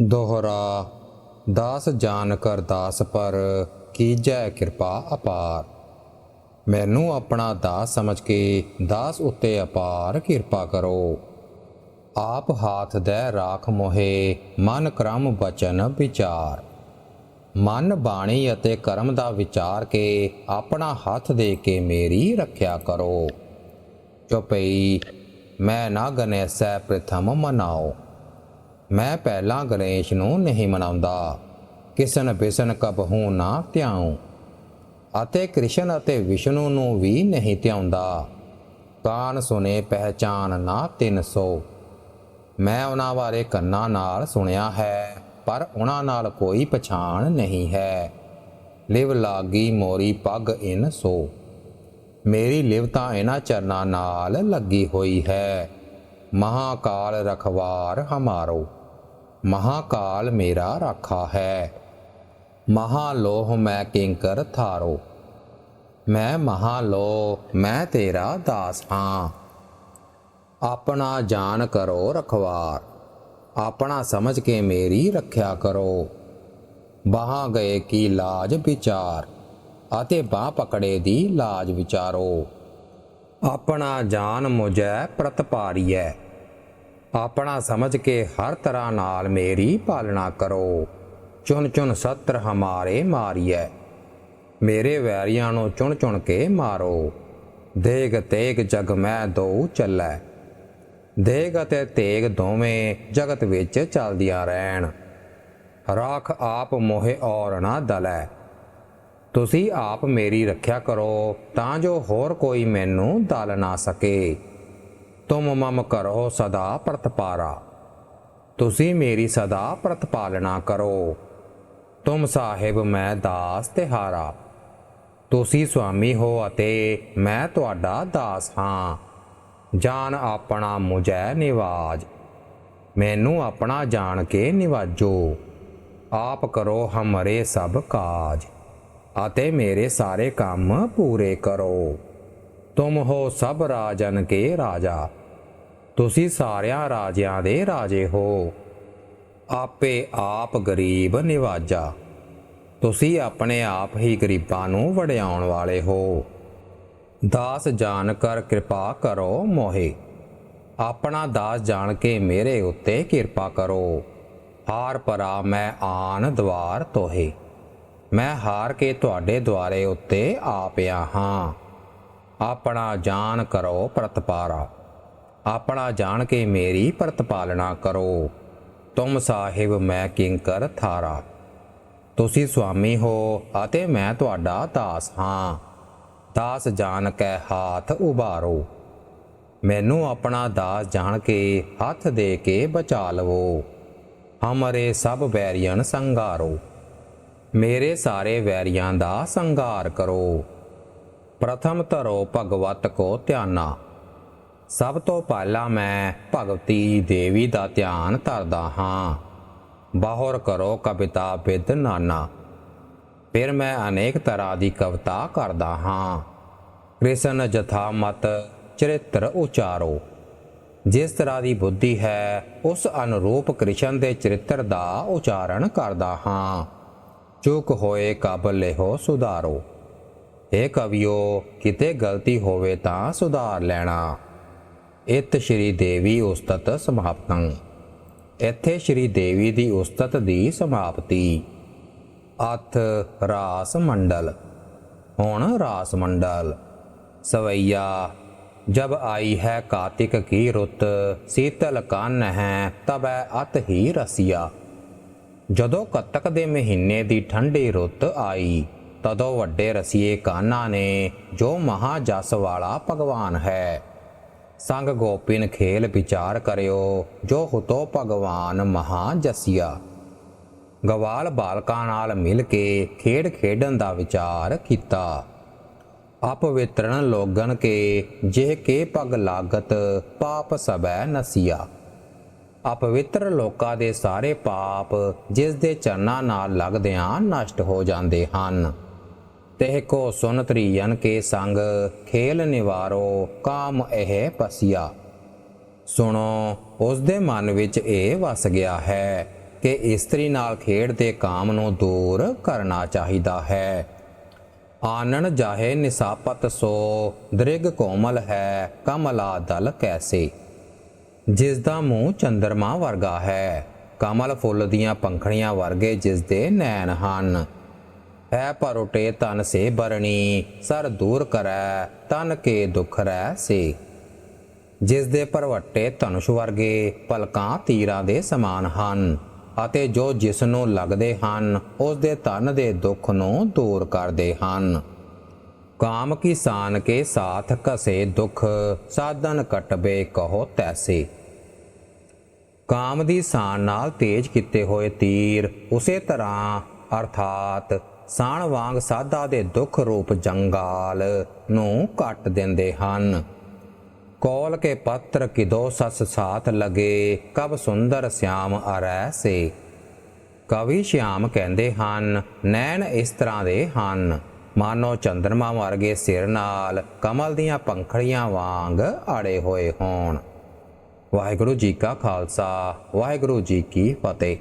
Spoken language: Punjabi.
ਦੋਹਰਾ, ਦਾਸ ਜਾਨ ਕਰ ਦਾਸ ਪਰ ਕੀਜੈ ਕਿਰਪਾ ਅਪਾਰ। ਮੈਨੂੰ ਆਪਣਾ ਦਾਸ ਸਮਝ ਕੇ ਦਾਸ ਉੱਤੇ ਅਪਾਰ ਕਿਰਪਾ ਕਰੋ। ਆਪ ਹਾਥ ਦੇ ਰਾਖ ਮੋਹੇ, ਮਨ ਕਰਮ ਬਚਨ ਵਿਚਾਰ। ਮਨ ਬਾਣੀ ਅਤੇ ਕਰਮ ਦਾ ਵਿਚਾਰ ਕੇ ਆਪਣਾ ਹੱਥ ਦੇ ਕੇ ਮੇਰੀ ਰੱਖਿਆ ਕਰੋ। ਚੁਪਈ, ਮੈਂ ਨਾ ਗਣੇਸ਼ੈ ਪ੍ਰਥਮ ਮਨਾਓ। ਮੈਂ ਪਹਿਲਾਂ ਗਣੇਸ਼ ਨੂੰ ਨਹੀਂ ਮਨਾਉਂਦਾ। ਕਿਸਨ ਬਿਸਨ ਕਬਹੂ ਨਾ ਧਿਆਉ। ਅਤੇ ਕ੍ਰਿਸ਼ਨ ਅਤੇ ਵਿਸ਼ਨੂੰ ਨੂੰ ਵੀ ਨਹੀਂ ਧਿਆਉਂਦਾ। ਕਾਨ ਸੁਨੇ ਪਹਿਚਾਨ ਨਾ 300 ਮੈਂ ਉਹਨਾਂ ਬਾਰੇ ਕੰਨਾਂ ਨਾਲ ਸੁਣਿਆ ਹੈ, ਪਰ ਉਹਨਾਂ ਨਾਲ ਕੋਈ ਪਛਾਣ ਨਹੀਂ ਹੈ। ਲਿਵ ਲਾਗੀ ਮੋਰੀ ਪੱਗ ਇਨ ਸੋ। ਮੇਰੀ ਲਿਵ ਤਾਂ ਇਹਨਾਂ ਚਰਨਾਂ ਨਾਲ ਲੱਗੀ ਹੋਈ ਹੈ। ਮਹਾਕਾਲ ਰਖਵਾਰ ਹਮਾਰੋ। ਮਹਾਕਾਲ ਮੇਰਾ ਰਾਖਾ ਹੈ। ਮਹਾਲੋਹ ਮੈਂ ਕਿੰਕਰ ਥਾਰੋ। ਮੈਂ ਮਹਾਲੋਹ, ਮੈਂ ਤੇਰਾ ਦਾਸ ਹਾਂ। ਆਪਣਾ ਜਾਣ ਕਰੋ ਰਖਵਾਰ। ਆਪਣਾ ਸਮਝ ਕੇ ਮੇਰੀ ਰੱਖਿਆ ਕਰੋ। ਬਾਹਾਂ ਗਏ ਕੀ ਲਾਜ ਵਿਚਾਰ, ਅਤੇ ਬਾਹ ਪਕੜੇ ਦੀ ਲਾਜ ਵਿਚਾਰੋ। ਆਪਣਾ ਜਾਨ ਮੁਝੈ ਪ੍ਰਤਪਾਰੀਐ। ਆਪਣਾ ਸਮਝ ਕੇ ਹਰ ਤਰ੍ਹਾਂ ਨਾਲ ਮੇਰੀ ਪਾਲਣਾ ਕਰੋ। ਚੁਣ ਚੁਣ ਸਤਰ ਹਮਾਰੇ ਮਾਰੀਐ। ਮੇਰੇ ਵੈਰੀਆਂ ਨੂੰ ਚੁਣ ਚੁਣ ਕੇ ਮਾਰੋ। ਦੇਗ ਤੇਗ ਜਗ ਮੈਂ ਦੋ ਚੱਲੈ। ਦੇਗ ਅਤੇ ਤੇਗ ਦੋਵੇਂ ਜਗਤ ਵਿੱਚ ਚੱਲਦੀਆਂ ਰਹਿਣ। ਰਾਖ ਆਪ ਮੋਹਿ ਔਰ ਨਾ ਦਲੈ। ਤੁਸੀਂ ਆਪ ਮੇਰੀ ਰੱਖਿਆ ਕਰੋ, ਤਾਂ ਜੋ ਹੋਰ ਕੋਈ ਮੈਨੂੰ ਦਲ ਨਾ ਸਕੇ। ਤੁਮ ਮਮ ਕਰੋ ਸਦਾ ਪ੍ਰਤਪਾਰਾ। ਤੁਸੀਂ ਮੇਰੀ ਸਦਾ ਪ੍ਰਤਪਾਲਣਾ ਕਰੋ। ਤੁਮ ਸਾਹਿਬ, ਮੈਂ ਦਾਸ ਤਿਹਾਰਾ। ਤੁਸੀਂ ਸੁਆਮੀ ਹੋ ਅਤੇ ਮੈਂ ਤੁਹਾਡਾ ਦਾਸ ਹਾਂ। ਜਾਨ ਆਪਣਾ ਮੁਝੈ ਨਿਵਾਜ। ਮੈਨੂੰ ਆਪਣਾ ਜਾਣ ਕੇ ਨਿਵਾਜੋ। ਆਪ ਕਰੋ ਹਮਰੇ ਸਭ ਕਾਜ ਅਤੇ ਮੇਰੇ ਸਾਰੇ ਕੰਮ ਪੂਰੇ ਕਰੋ। ਤੁਮ ਹੋ ਸਭ ਰਾਜਨ ਕੇ ਰਾਜਾ। ਤੁਸੀਂ ਸਾਰਿਆਂ ਰਾਜਿਆਂ ਦੇ ਰਾਜੇ ਹੋ। ਆਪੇ ਆਪ ਗਰੀਬ ਨਿਵਾਜਾ। ਤੁਸੀਂ ਆਪਣੇ ਆਪ ਹੀ ਗਰੀਬਾਂ ਨੂੰ ਵਡਿਆਉਣ ਵਾਲੇ ਹੋ। ਦਾਸ ਜਾਣ ਕਰ ਕਿਰਪਾ ਕਰੋ ਮੋਹੇ। ਆਪਣਾ ਦਾਸ ਜਾਣ ਕੇ ਮੇਰੇ ਉੱਤੇ ਕਿਰਪਾ ਕਰੋ। ਹਾਰ ਪਰਾ ਮੈਂ ਆਨ ਦਵਾਰ ਤੋਹੇ। ਮੈਂ ਹਾਰ ਕੇ ਤੁਹਾਡੇ ਦੁਆਰੇ ਉੱਤੇ ਆ ਪਿਆ ਹਾਂ। ਆਪਣਾ ਜਾਣ ਕਰੋ ਪ੍ਰਤਪਾਰਾ। ਆਪਣਾ ਜਾਣ ਕੇ ਮੇਰੀ ਪ੍ਰਤਪਾਲਣਾ ਕਰੋ। ਤੁਮ ਸਾਹਿਬ ਮੈਂ ਕਿੰਕਰ ਥਾਰਾ। ਤੁਸੀਂ ਸੁਆਮੀ ਹੋ ਅਤੇ ਮੈਂ ਤੁਹਾਡਾ ਦਾਸ ਹਾਂ। ਦਾਸ ਜਾਣ ਕੇ ਹਾਥ ਉਭਾਰੋ। ਮੈਨੂੰ ਆਪਣਾ ਦਾਸ ਜਾਣ ਕੇ ਹੱਥ ਦੇ ਕੇ ਬਚਾ ਲਵੋ। ਹਮਰੇ ਸਭ ਵੈਰੀਅਨ ਸੰਗਾਰੋ ਮੇਰੇ ਸਾਰੇ ਵੈਰੀਆਂ ਦਾ ਸੰਗਾਰ ਕਰੋ। ਪ੍ਰਥਮ ਧਰੋ ਭਗਵਤ ਕੋ ਧਿਆਨਾ। ਸਭ ਤੋਂ ਪਹਿਲਾਂ ਮੈਂ ਭਗਵਤੀ ਦੇਵੀ ਦਾ ਧਿਆਨ ਧਰਦਾ ਹਾਂ। ਬਾਹਰ ਕਰੋ ਕਵਿਤਾ ਵਿਦ ਨਾਨਾ। ਫਿਰ ਮੈਂ ਅਨੇਕ ਤਰ੍ਹਾਂ ਦੀ ਕਵਿਤਾ ਕਰਦਾ ਹਾਂ। ਕ੍ਰਿਸ਼ਨ ਜਥਾ ਮਤ ਚਰਿੱਤਰ ਉਚਾਰੋ। ਜਿਸ ਤਰ੍ਹਾਂ ਦੀ ਬੁੱਧੀ ਹੈ, ਉਸ ਅਨੁਰੂਪ ਕ੍ਰਿਸ਼ਨ ਦੇ ਚਰਿੱਤਰ ਦਾ ਉਚਾਰਨ ਕਰਦਾ ਹਾਂ। ਚੁੱਕ ਹੋਏ ਕਾਬਲ ਲਿਹੋ ਸੁਧਾਰੋ। ਇਹ ਕਵਿਓ, ਕਿਤੇ ਗਲਤੀ ਹੋਵੇ ਤਾਂ ਸੁਧਾਰ ਲੈਣਾ। ਇਤ ਸ਼੍ਰੀ ਦੇਵੀ ਉਸਤਤ ਸਮਾਪਤੰ। ਇੱਥੇ ਸ਼੍ਰੀ ਦੇਵੀ ਦੀ ਉਸਤਤ ਦੀ ਸਮਾਪਤੀ। ਅਥ ਰਾਸ ਮੰਡਲ। ਹੁਣ ਰਾਸ ਮੰਡਲ। ਸਵਈਆ, ਜਬ ਆਈ ਹੈ ਕਾਤਿਕ ਕੀ ਰੁੱਤ, ਸੀਤਲ ਕੰਨ ਹੈ ਤਬੈ ਅਤ ਹੀ ਰਸੀਆ। ਜਦੋਂ ਕੱਤਕ ਦੇ ਮਹੀਨੇ ਦੀ ਠੰਡੀ ਰੁੱਤ ਆਈ, ਤਦੋਂ ਵੱਡੇ ਰਸੀਏ ਕਾਨਾ ਨੇ, ਜੋ ਮਹਾ ਜਸ ਵਾਲਾ ਭਗਵਾਨ ਹੈ ਸੰਗ ਗੋਪਿਨ ਖੇਲ ਵਿਚਾਰ ਕਰਿਓ, ਜੋ ਹੁਤੋ ਭਗਵਾਨ ਮਹਾ ਜਸੀਆ। ਗਵਾਲ ਬਾਲਕਾਂ ਨਾਲ ਮਿਲ ਕੇ ਖੇਡ ਖੇਡਣ ਦਾ ਵਿਚਾਰ ਕੀਤਾ। ਅਪਵਿੱਤਰਨ ਲੋਗਨ ਕੇ ਜੇ ਕੇ ਪਗ ਲਾਗਤ ਪਾਪ ਸਬੈ ਨਸੀਆ। ਅਪਵਿੱਤਰ ਲੋਕਾਂ ਦੇ ਸਾਰੇ ਪਾਪ, ਜਿਸ ਦੇ ਚਰਨਾਂ ਨਾਲ ਲੱਗਦਿਆਂ ਨਸ਼ਟ ਹੋ ਜਾਂਦੇ ਹਨ। ਤਹਿ ਕੋ ਸੁਨ ਤ੍ਰਿਯਨ ਕੇ ਸੰਗ, ਖੇਲ ਨਿਵਾਰੋ ਕਾਮ ਇਹ ਪਸੀਆ। ਸੁਣੋ, ਉਸ ਦੇ ਮਨ ਵਿੱਚ ਇਹ ਵਸ ਗਿਆ ਹੈ ਕਿ ਇਸਤਰੀ ਨਾਲ ਖੇਡ ਖੇਡਦੇ ਕਾਮ ਨੂੰ ਦੂਰ ਕਰਨਾ ਚਾਹੀਦਾ ਹੈ। ਆਨਣ ਜਾਹੇ ਨਿਸਾਪਤ ਸੋ, ਦ੍ਰਿਗ ਕੋਮਲ ਹੈ ਕਮਲਾ ਦਲ ਕੈਸੇ। ਜਿਸ ਦਾ ਮੂੰਹ ਚੰਦਰਮਾ ਵਰਗਾ ਹੈ, ਕਮਲ ਫੁੱਲ ਦੀਆਂ ਪੰਖੜੀਆਂ ਵਰਗੇ ਜਿਸ ਦੇ ਨੈਣ ਹਨ। ਹੈ ਪਰ ਉਟੇ ਤਨ ਸੇ ਬਰਣੀ, ਸਰ ਦੂਰ ਕਰੈ ਤਨ ਕੇ ਦੁਖ ਰਹਿ ਸੇ। ਜਿਸ ਦੇ ਪਰਵੱਟੇ ਧਨੁਸ਼ ਵਰਗੇ ਪਲਕਾਂ ਤੀਰਾਂ ਦੇ ਸਮਾਨ ਹਨ, ਅਤੇ ਜੋ ਜਿਸ ਨੂੰ ਲੱਗਦੇ ਹਨ, ਉਸ ਦੇ ਤਨ ਦੇ ਦੁੱਖ ਨੂੰ ਦੂਰ ਕਰਦੇ ਹਨ। ਕਾਮ ਕੀ ਸਾਨ ਕੇ ਸਾਥ ਕਸੇ ਦੁੱਖ, ਸਾਧਨ ਕਟਬੇ ਕਹੋ ਤੈਸੇ। ਕਾਮ ਦੀ ਸਾਨ ਨਾਲ ਤੇਜ ਕੀਤੇ ਹੋਏ ਤੀਰ, ਉਸੇ ਤਰ੍ਹਾਂ, ਅਰਥਾਤ ਸਾਣ ਵਾਂਗ ਸਾਧਾ ਦੇ ਦੁੱਖ ਰੂਪ ਜੰਗਾਲ ਨੂੰ ਕੱਟ ਦਿੰਦੇ ਹਨ। ਕੌਲ ਕੇ ਪੱਤਰ ਕਿਦੋ ਸਸ ਸਾਥ ਲਗੇ, ਕਬ ਸੁੰਦਰ ਸਿਆਮ ਅਰੈ ਸੇ। ਕਵੀ ਸ਼ਿਆਮ ਕਹਿੰਦੇ ਹਨ, ਨੈਣ ਇਸ ਤਰ੍ਹਾਂ ਦੇ ਹਨ। ਮਾਨੋ ਚੰਦਰਮਾ ਵਰਗੇ ਸਿਰ ਨਾਲ ਕਮਲ ਦੀਆਂ ਪੰਖੜੀਆਂ ਵਾਂਗ ਆੜੇ ਹੋਏ ਹੋਣ। ਵਾਹਿਗੁਰੂ ਜੀ ਕਾ ਖਾਲਸਾ, ਵਾਹਿਗੁਰੂ ਜੀ ਕੀ ਫਤਿਹ।